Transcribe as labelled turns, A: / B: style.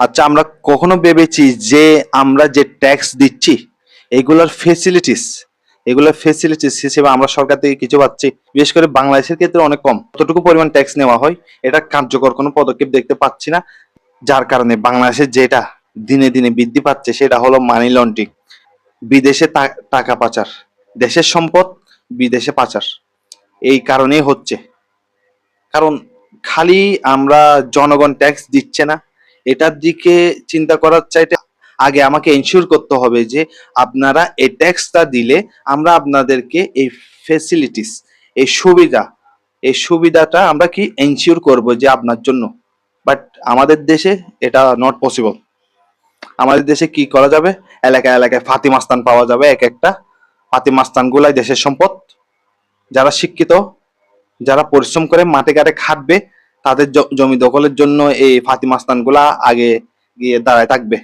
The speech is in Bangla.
A: আচ্ছা আমরা কখনো ভেবেছি যে আমরা যে ট্যাক্স দিচ্ছি, এগুলোর ফেসিলিটিস এগুলোর ফেসিলিটিস হিসেবে আমরা সরকার থেকে কিছু পাচ্ছি। বিশেষ করে বাংলাদেশের ক্ষেত্রে অনেক কম। কতটুকু পরিমাণ ট্যাক্স নেওয়া হয়, এটা কার্যকর কোনো পদক্ষেপ দেখতে পাচ্ছি না। যার কারণে বাংলাদেশের যেটা দিনে দিনে বৃদ্ধি পাচ্ছে, সেটা হলো মানি লন্ড্রিং বিদেশে টাকা পাচার। দেশের সম্পদ, বিদেশে পাচার। এই কারণেই হচ্ছে। কারণ খালি আমরা জনগণ ট্যাক্স দিচ্ছে না এটার দিকে চিন্তা করার চাইতে আগে আমাকে এনশিওর করতে হবে যে আপনারা এই ট্যাক্সটা দিলে আমরা আপনাদেরকে এই ফেসিলিটিস এই সুবিধা, এই সুবিধাটা আমরা কি এনশিওর করব যে আপনার জন্য? বাট আমাদের দেশে এটা নট পসিবল আমাদের দেশে কি করা যাবে? এলাকায় এলাকায় ফাতিমাস্তান পাওয়া যাবে এক একটা। ফাতিমাস্তান গুলাই দেশের সম্পদ। যারা শিক্ষিত, যারা পরিশ্রম করে মাঠে ঘাটে খাটবে তাদের জমি দখলের জন্য এই ফাতিমাস্তানগুলা আগে গিয়ে দাঁড়ায় থাকবে।